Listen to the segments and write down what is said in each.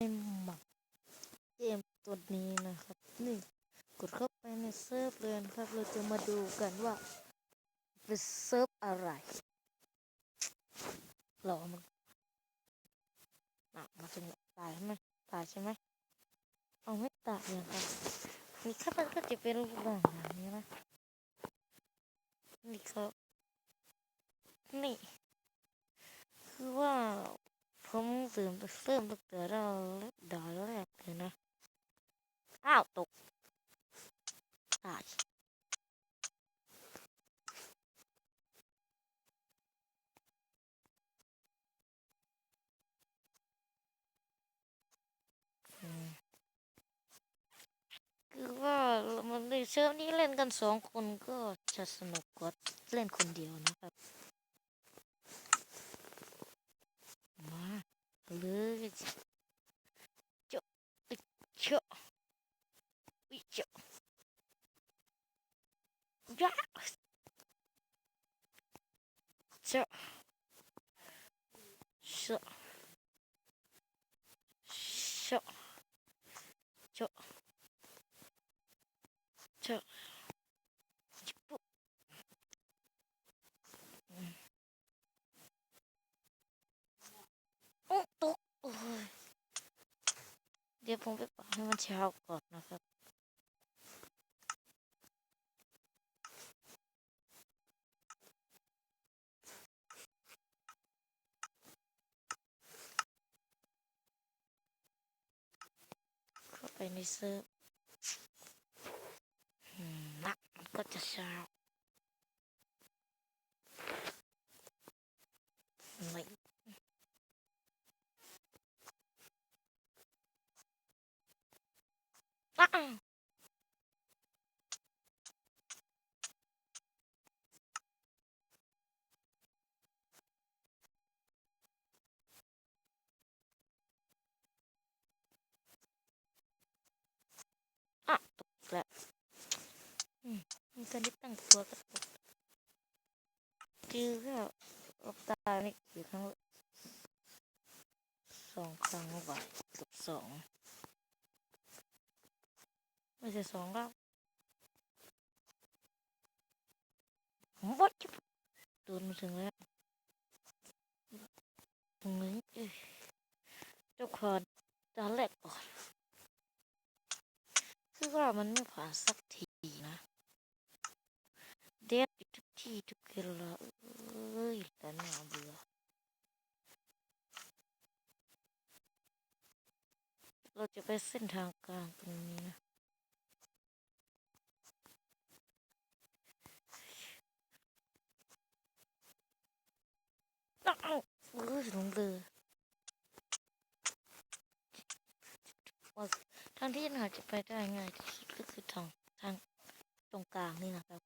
หมักเกมตัวนี้นะครับนี่กดเข้าไปในเซิร์ฟเลยครับ เราจะมาดูกันว่าเป็นเซิร์ฟอะไรหรอมันอะมาถึงตายไหมตายใช่ไหมเอาไม่ตายยังครับนี่ครับมันก็จะเป็นรูปร่างอย่างนี้นะนี่ครับนี่ คือว่า ผมตื่นไปเริ่มตั้งแต่เราเล่นดอยแรกเลยนะ อ้าว ตกตายคือว่ามันในเซิร์ฟนี้เล่นกันสองคนก็จะสนุกกว่าเล่นคนเดียวนะครับ เจาะเจาะเจาะเจาะเจาะ ไปให้มันเช้าก่อนนะครับเข้าไปในเซิร์ฟอืมนะมันก็จะเช้า ตัวก็ตกจื้อก็อบตานี่กี่ครั้งสองครั้งกว่ะเกือบสองไม่ใช่สองแล้วผมบดจะโดนมาถึงแล้วตรงนี้เอ้ยเจ้าขอจานแรกก่อน คือว่ามันไม่ผ่านสักทีนะ เด็ดอยู่ ที่ทุกเวลาเอ้ยแต่น่าเบื่อเราจะไปเส้นทางกลางตรงนี้นะอ้าวเออหลงเลยว่าทางที่น่าจะไปได้ง่ายที่สุดก็คือทางทางตรงกลางนี่นะครับ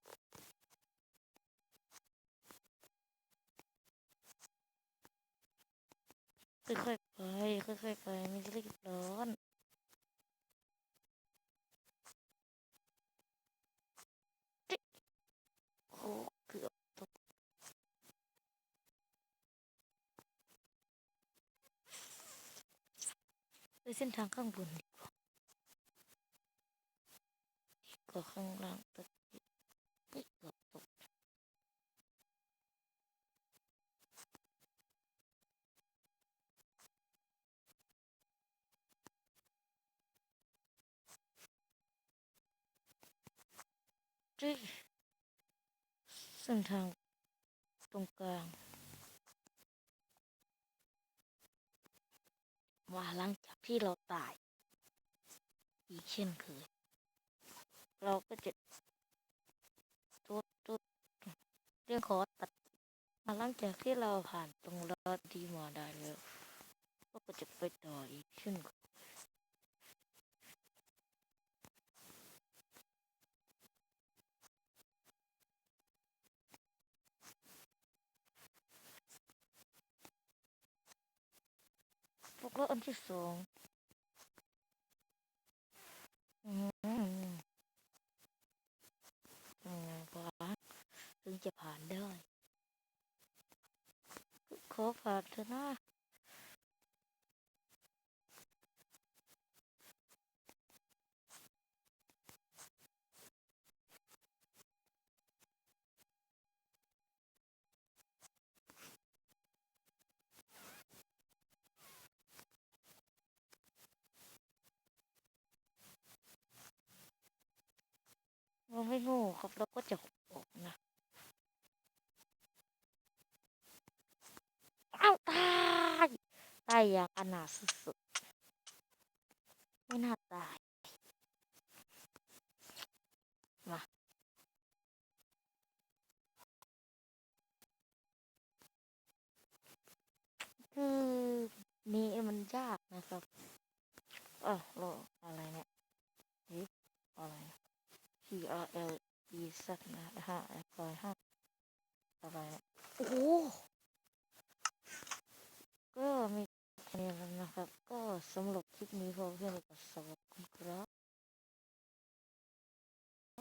ค่อยๆไปค่อยๆไปไม่รีบร้อนโอ้เกือบตกไปเส้นทางข้างบนดีกว่าดีกว่าข้างล่างตะกี้ จีเส้นทางตรงกลาง ว่าหลังจากที่เราตาย อีกเช่นเคย เราก็จะตุดตุดเรื่องขอตัดมาหลังจากที่เราผ่านตรงรอดดีมาได้แล้ว ก็จะไปต่ออีกเช่นเคย กเราอันที่สองอืมอืมขวาถึงจะผ่านได้ ขอผ่านเถอะนะ เราไม่โง่ครับเราก็จะออกนะอ้าวตายตายอย่างอนาสุดๆไม่น่าตายมาคือนี้มันยากนะครับ เออโลอะไรเนี่ยเฮ้ยอะไรนะ P R L E Z นะห้าแอปพลายห้าอะไรเนี่ยโอ้โหก็มีแค่นี้แล้วนะครับ ก็สำหรับคลิปนี้พอเพื่อนกับสวัส